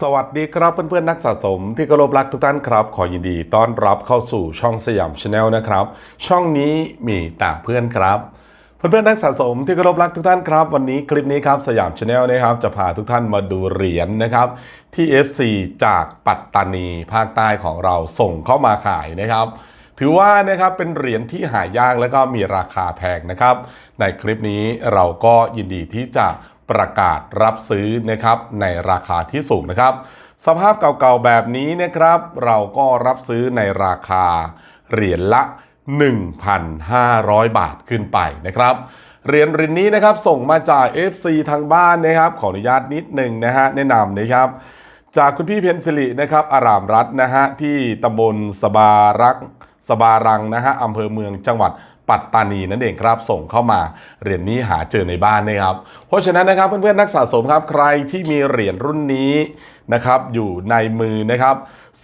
สวัสดีครับเพื่อนๆนักสะสมที่เคารพรักทุกท่านครับ ขอยินดีต้อนรับเข้าสู่ช่องสยามชาแนลนะครับ ช่องนี้มีแต่เพื่อนครับเพื่อนๆนักสะสมที่เคารพรักทุกท่านครับ วันนี้คลิปนี้ครับสยามชาแนลนะครับจะพาทุกท่านมาดูเหรียญนะครับที่ FC จากปัตตานีภาคใต้ของเราส่งเข้ามาขายนะครับถือว่านะครับเป็นเหรียญที่หายากและก็มีราคาแพงนะครับ ในคลิปนี้เราก็ยินดีที่จะ ประกาศรับซื้อนะครับในราคาที่สูงนะครับ สภาพเก่าๆแบบนี้นะครับ เราก็รับซื้อในราคาเหรียญละ 1,500 บาทขึ้นไปนะครับเหรียญรียญนี้นะครับส่งมาจาก FC ทางบ้านนะครับ ขออนุญาตนิดหนึ่งนะฮะแนะนำนะครับ จากคุณพี่เพนสิรินะครับอารามรัตน์นะฮะที่ตำบลสบารักสบารังนะฮะอำเภอเมืองจังหวัด ปัตตานีนั่นเองครับส่งเข้ามาเหรียญนี้หาเจอในบ้านนะครับเพราะฉะนั้นนะครับเพื่อนๆนักสะสมครับใครที่มีเหรียญรุ่นนี้นะครับอยู่ในมือนะครับ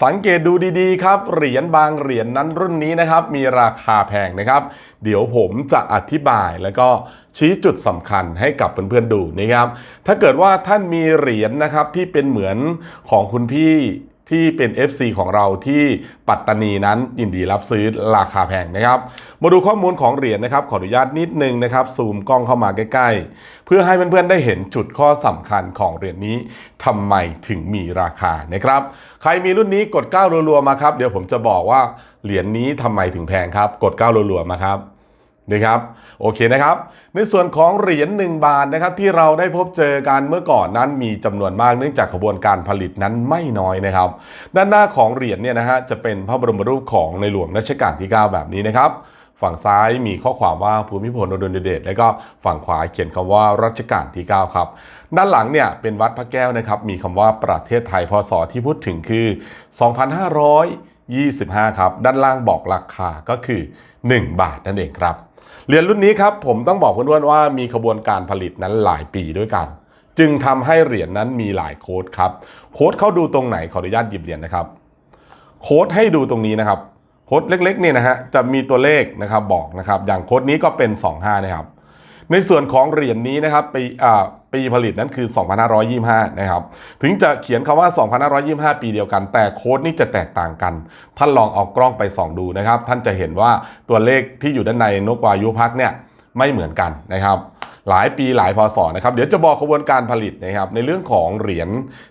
สังเกตดูดีๆครับเหรียญบางเหรียญนั้นรุ่นนี้นะครับมีราคาแพงนะครับ เดี๋ยวผมจะอธิบายแล้วก็ชี้จุดสำคัญให้กับเพื่อนๆดูนะครับ ถ้าเกิดว่าท่านมีเหรียญนะครับที่เป็นเหมือนของคุณพี่ ที่เป็น FC ของเราที่ปัตตานีนั้นยินดีรับซื้อราคาแพงนะครับ มาดูข้อมูลของเหรียญนะครับ ขออนุญาตนิดนึงนะครับ ซูมกล้องเข้ามาใกล้ ๆ เพื่อให้เพื่อนๆได้เห็นจุดข้อสำคัญของเหรียญนี้ทำไมถึงมีราคานะครับ ใครมีรุ่นนี้กด9รัวๆมาครับ เดี๋ยวผมจะบอกว่าเหรียญนี้ทำไมถึงแพงครับ กด9รัวๆมาครับ นะครับโอเคนะครับ ในส่วนของเหรียญ1บาทนะครับที่เราได้พบเจอกันเมื่อก่อนนั้นมีจำนวนมากเนื่องจากขบวนการผลิตนั้นไม่น้อยนะครับ ด้านหน้าของเหรียญเนี่ยนะฮะจะเป็นพระบรมรูปของในหลวงรัชกาลที่ 9 แบบนี้นะครับ ฝั่งซ้ายมีข้อความว่าภูมิพลอดุลยเดชและก็ฝั่งขวาเขียนคำว่ารัชกาลที่ 9 ครับ ด้านหลังเนี่ยเป็นวัดพระแก้วนะครับมีคำว่าประเทศไทยพศที่พูดถึงคือ 25 ครับ ด้านล่างบอกราคาก็คือ 1 บาทนั่นเองครับ เหรียญรุ่นนี้ครับผมต้องบอกเพื่อนๆว่ามีขบวนการผลิตนั้นหลายปีด้วยกัน จึงทำให้เหรียญนั้นมีหลายโค้ดครับ โค้ดเข้าดูตรงไหนขออนุญาตหยิบเหรียญนะครับ โค้ดให้ดูตรงนี้นะครับ โค้ดเล็กๆเนี่ยนะฮะจะมีตัวเลขนะครับบอกนะครับ อย่างโค้ดนี้ก็เป็น 25นะครับ ในส่วนของเหรียญนี้นะครับปีอ่าปีผลิตนั้นคือ 2525 นะครับ ถึงจะเขียนคำว่า 2525 ปีเดียวกัน แต่โค้ดนี่จะแตกต่างกัน ท่านลองเอากล้องไปส่องดูนะครับ ท่านจะเห็นว่าตัวเลขที่อยู่ด้านในนกวายุพักเนี่ยไม่เหมือนกันนะครับ หลายปีหลายพศนะครับเดี๋ยวจะบอกขบวนการผลิตนะครับในเรื่องของเหรียญ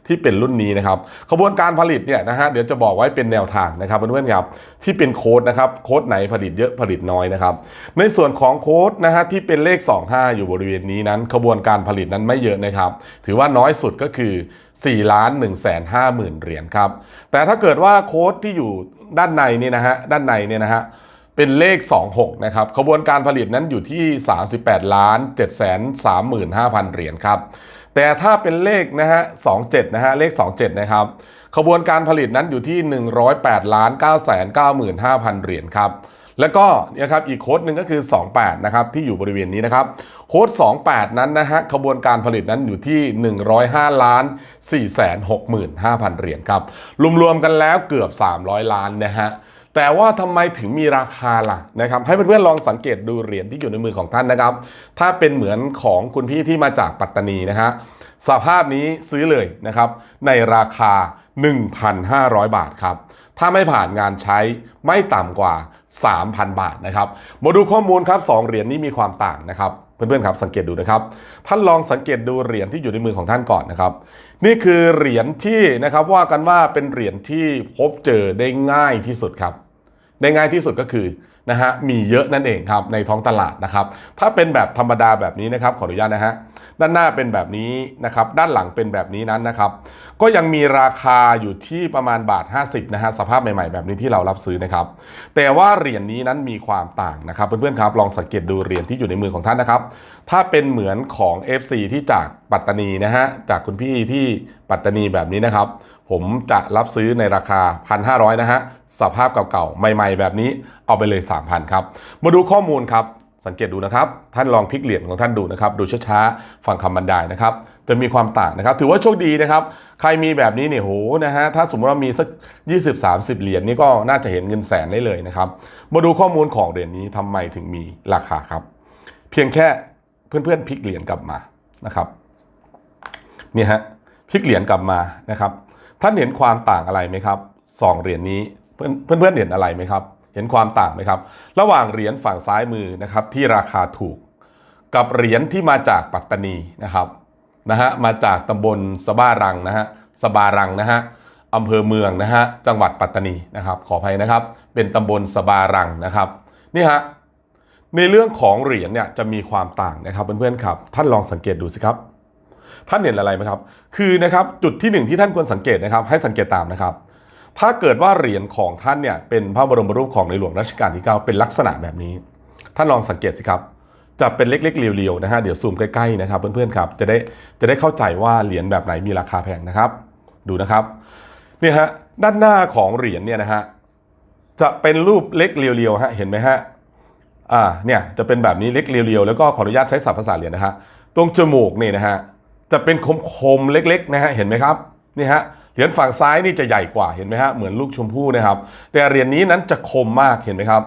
ที่เป็นรุ่นนี้นะครับขบวนการผลิตเนี่ยนะฮะเดี๋ยวจะบอกไว้เป็นแนวทางนะครับเพื่อนๆครับที่เป็นโค้ดนะครับโค้ดไหนผลิตเยอะผลิตน้อยนะครับในส่วนของโค้ดนะฮะที่เป็นเลข 25 อยู่บริเวณนี้นั้นขบวนการผลิตนั้นไม่เยอะนะครับถือว่าน้อยสุดก็คือ4ล้าน1 5 0 0 0 0เหรียญครับแต่ถ้าเกิดว่าโค้ดที่อยู่ด้านในนี่นะฮะด้านในเนี่ยนะฮะ เป็นเลข 26 นะครับ ขบวนการผลิตนั้นอยู่ที่ 38 ล้าน7 3 5 0 0 0 เหรียญครับ แต่ถ้าเป็นเลขนะฮะ 27 นะฮะ เลข 27 นะครับ ขบวนการผลิตนั้นอยู่ที่ 108 ล้าน9 9 5 0 0 0 เหรียญครับ แล้วก็เนี่ยครับ อีกโค้ดหนึ่งก็คือ 28 นะครับ ที่อยู่บริเวณนี้นะครับ โค้ด 28 นั้นนะฮะ ขบวนการผลิตนั้นอยู่ที่ 105 ล้าน4 6 5 0 0 0 เหรียญครับ รวมๆกันแล้วเกือบ 300 ล้านนะฮะ แต่ว่าทำไมถึงมีราคาล่ะนะครับให้เพื่อนๆลองสังเกตดูเหรียญที่อยู่ในมือของท่านนะครับ ถ้าเป็นเหมือนของคุณพี่ที่มาจากปัตตานีนะฮะสภาพนี้ซื้อเลยนะครับในราคา 1,500 บาทครับถ้าไม่ผ่านงานใช้ไม่ต่ำกว่า 3,000 บาทนะครับ มาดูข้อมูลครับสองเหรียญนี้มีความต่างนะครับ เพื่อนๆครับสังเกตดูนะครับ ท่านลองสังเกตดูเหรียญที่อยู่ในมือของท่านก่อนนะครับ นี่คือเหรียญที่นะครับว่ากันว่าเป็นเหรียญที่พบเจอได้ง่ายที่สุดครับ ได้ง่ายที่สุดก็คือนะฮะมีเยอะนั่นเองครับในท้องตลาดนะครับ ถ้าเป็นแบบธรรมดาแบบนี้นะครับขออนุญาตนะฮะด้านหน้าเป็นแบบนี้นะครับ ด้านหลังเป็นแบบนี้นั้นนะครับ ก็ยังมีราคาอยู่ที่ประมาณบาท 50นะฮะสภาพใหม่ๆ แบบนี้ที่เรารับซื้อนะครับ แต่ว่าเหรียญนี้นั้นมีความต่างนะครับ เพื่อนๆครับลองสังเกตดูเหรียญที่อยู่ในมือของท่านนะครับ ถ้าเป็นเหมือนของ FC ที่จากปัตตานีนะฮะจากคุณพี่ที่ปัตตานีแบบนี้นะครับ ผมจะรับซื้อในราคา 1,500 นะฮะ สภาพเก่าๆ ใหม่ๆ แบบนี้เอาไปเลย 3,000 ครับ มาดูข้อมูลครับ สังเกตดูนะครับ ท่านลองพลิกเหรียญของท่านดูนะครับ ดูช้าๆ ฟังคำบรรยายนะครับ จะมีความต่างนะครับ ถือว่าโชคดีนะครับ ใครมีแบบนี้เนี่ยโหนะฮะ ถ้าสมมติว่ามีสัก 20-30 เหรียญนี่ก็น่าจะเห็นเงินแสนได้เลยนะครับ มาดูข้อมูลของเหรียญนี้ทำไมถึงมีราคาครับ เพียงแค่เพื่อนๆพลิกเหรียญกลับมานะครับ นี่ฮะ พลิกเหรียญกลับมานะครับ ท่านเห็นความต่างอะไรไหมครับสองเหรียญนี้เพื่อนเพื่อนเห็นอะไรไหมครับ เห็นความต่างไหมครับ ระหว่างเหรียญฝั่งซ้ายมือนะครับที่ราคาถูก กับเหรียญที่มาจากปัตตานีนะครับนะฮะมาจากตำบลสบารังนะฮะสบารังนะฮะอำเภอเมืองนะฮะจังหวัดปัตตานีนะครับ ขออภัยนะครับ เป็นตำบลสบารังนะครับนี่ฮะในเรื่องของเหรียญเนี่ยจะมีความต่างนะครับเพื่อนๆครับ ท่านลองสังเกตดูสิครับ ท่านเห็นอะไรไหมครับ คือนะครับจุดที่หนึ่งที่ท่านควรสังเกตนะครับ ให้สังเกตตามนะครับ ถ้าเกิดว่าเหรียญของท่านเนี่ยเป็นพระบรมรูปของในหลวงรัชกาลที่ 9 เป็นลักษณะแบบนี้ ท่านลองสังเกตสิครับ จะเป็นเล็กๆเรียวๆนะฮะเดี๋ยวซูมใกล้ๆนะครับ เพื่อนๆครับจะได้จะได้เข้าใจว่าเหรียญแบบไหนมีราคาแพงนะครับ ดูนะครับเนี่ยฮะด้านหน้าของเหรียญเนี่ยนะฮะจะเป็นรูปเล็กเรียวๆฮะเห็นไหมฮะอ่าเนี่ยจะเป็นแบบนี้เล็กเรียวๆแล้วก็ขออนุญาตใช้ศัพท์ภาษาเหรียญนะฮะตรงจมูกนี่นะฮะ จะเป็นคมๆเล็กๆนะฮะเห็นไหมครับนี่ฮะเหรียญฝั่งซ้ายนี่จะใหญ่กว่าเห็นไหมฮะเหมือนลูกชมพู่นะครับ แต่เหรียญนี้นั้นจะคมมากเห็นไหมครับ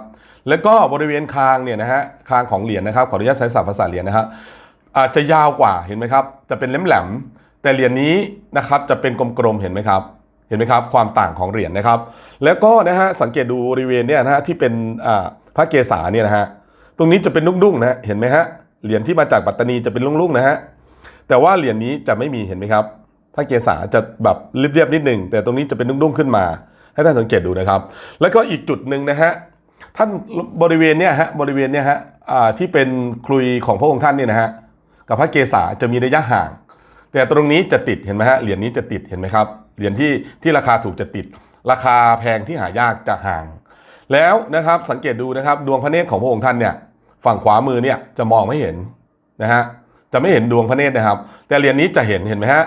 แล้วก็บริเวณคางเนี่ยนะฮะคางของเหรียญนะครับขออนุญาตใช้ศัพท์ภาษาเหรียญนะฮะอาจจะยาวกว่าเห็นไหมครับ จะเป็นแหลมๆแต่เหรียญนี้นะครับจะเป็นกลมๆเห็นไหมครับเห็นไหมครับความต่างของเหรียญนะครับ แล้วก็นะฮะสังเกตดูบริเวณเนี่ยนะฮะที่เป็นพระเกศาเนี่ยนะฮะตรงนี้จะเป็นลุ่งๆนะฮะเห็นไหมฮะเหรียญที่มาจากปัตตานีจะเป็นลุ่งๆนะฮะ แต่ว่าเหรียญนี้จะไม่มีเห็นไหมครับพระเกศาจะแบบเรียบๆนิดหนึ่งแต่ตรงนี้จะเป็นลุ่งๆขึ้นมา ให้ท่านสังเกตดูนะครับ แล้วก็อีกจุดหนึ่งนะฮะท่านบริเวณเนี่ยฮะบริเวณเนี่ยฮะอ่าที่เป็นคลุยของพระองค์ท่านเนี่ยนะฮะกับพระเกศาจะมีระยะห่าง แต่ตรงนี้จะติดเห็นไหมฮะเหรียญนี้จะติดเห็นไหมครับเหรียญที่ที่ราคาถูกจะติด ราคาแพงที่หายากจะห่าง แล้วนะครับสังเกตดูนะครับดวงพระเนตรของพระองค์ท่านเนี่ยฝั่งขวามือเนี่ยจะมองไม่เห็นนะฮะ จะไม่เห็นดวงพระเนตรนะครับ แต่เหรียญนี้จะเห็นเห็นไหมฮะ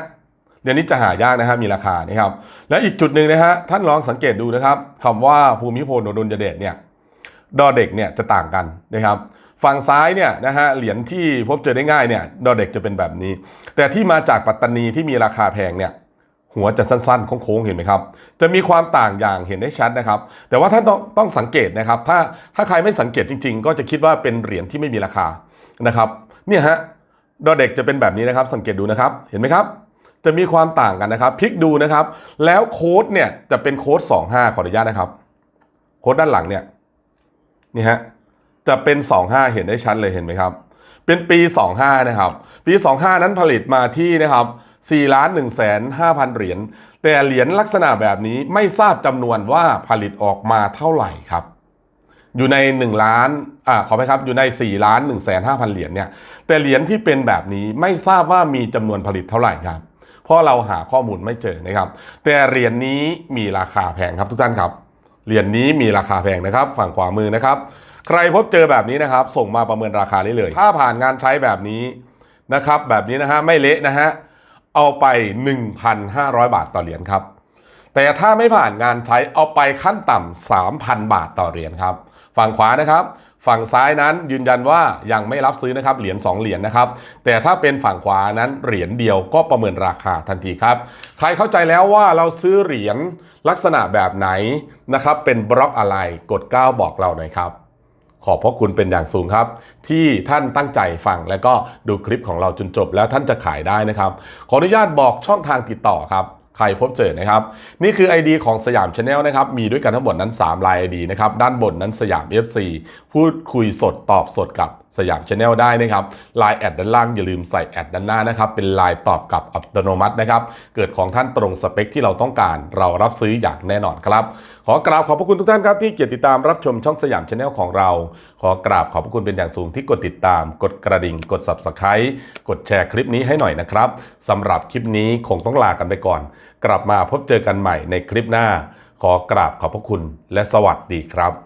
เดี๋ยวนี้จะหายากนะฮะมีราคานะครับ และอีกจุดหนึ่งนะฮะท่านลองสังเกตดูนะครับคำว่าภูมิพลอดุลยเดชเนี่ยดอเด็กเนี่ยจะต่างกันนะครับฝั่งซ้ายเนี่ยนะฮะเหรียญที่พบเจอได้ง่ายเนี่ยดอเด็กจะเป็นแบบนี้ แต่ที่มาจากปัตตานีที่มีราคาแพงเนี่ยหัวจะสั้นๆโค้งๆเห็นไหมครับ จะมีความต่างอย่างเห็นได้ชัดนะครับ แต่ว่าท่านต้องต้องสังเกตนะครับ ถ้าถ้าใครไม่สังเกตจริง ๆ ก็จะคิดว่าเป็นเหรียญที่ไม่มีราคานะครับ เนี่ยฮะ ดอเด็กจะเป็นแบบนี้นะครับ สังเกตดูนะครับ เห็นไหมครับ จะมีความต่างกันนะครับ พลิกดูนะครับ แล้วโค้ดเนี่ยจะเป็นโค้ด 25 ขออนุญาตนะครับ โค้ดด้านหลังเนี่ย นี่ฮะ จะเป็น 25 เห็นได้ชัดเลยเห็นไหมครับ เป็นปี 25 นะครับ ปี 25 นั้นผลิตมาที่นะครับ4ล้าน1แสน5,000เหรียญ แต่เหรียญลักษณะแบบนี้ไม่ทราบจำนวนว่าผลิตออกมาเท่าไหร่ครับ อยู่ใน1ล้านอ่าขอไปครับอยู่ใน4ล้าน1แสน5,000เหรียญเนี่ยแต่เหรียญที่เป็นแบบนี้ไม่ทราบว่ามีจำนวนผลิตเท่าไหร่ครับ เพราะเราหาข้อมูลไม่เจอนะครับ แต่เหรียญนี้มีราคาแพงครับทุกท่านครับเหรียญนี้มีราคาแพงนะครับ ฝั่งขวามือนะครับ ใครพบเจอแบบนี้นะครับ ส่งมาประเมินราคาได้เลย ถ้าผ่านงานใช้แบบนี้นะครับ แบบนี้นะฮะไม่เละนะฮะเอาไป 1,500 บาทต่อเหรียญครับ แต่ถ้าไม่ผ่านงานใช้เอาไปขั้นต่ำ3,000 บาทต่อเหรียญครับ ฝั่งขวานะครับ ฝั่งซ้ายนั้นยืนยันว่ายังไม่รับซื้อนะครับเหรียญ2เหรียญนะครับ แต่ถ้าเป็นฝั่งขวานั้นเหรียญเดียวก็ประเมินราคาทันทีครับ ใครเข้าใจแล้วว่าเราซื้อเหรียญลักษณะแบบไหนนะครับ เป็นบล็อกอะไรกด 9 บอกเราหน่อยครับขอบพระคุณเป็นอย่างสูงครับ ที่ท่านตั้งใจฟังและก็ดูคลิปของเราจนจบแล้วท่านจะขายได้นะครับ ขออนุญาตบอกช่องทางติดต่อครับ ใครพบเจอนะครับ นี่คือ ID ของสยามชาแนลนะครับ มีด้วยกันทั้งหมดนั้น 3 ลาย ID นะครับ ด้านบนนั้นสยาม FC พูดคุยสดตอบสดกับ สยามชาแนลได้นะครับไลน์แอดด้านล่างอย่าลืมใส่แอดด้านหน้านะครับ เป็นไลน์ตอบกลับอัตโนมัตินะครับ เกิดของท่านตรงสเปคที่เราต้องการ เรารับซื้ออย่างแน่นอนครับ ขอกราบขอบพระคุณทุกท่านครับที่เกียรติดตามรับชมช่องสยามชาแนลของเรา ขอกราบขอบพระคุณเป็นอย่างสูงที่กดติดตาม กดกระดิ่ง กด subscribe กดแชร์คลิปนี้ให้หน่อยนะครับสำหรับคลิปนี้คงต้องลากันไปก่อน กลับมาพบเจอกันใหม่ในคลิปหน้า ขอกราบขอบพระคุณและสวัสดีครับ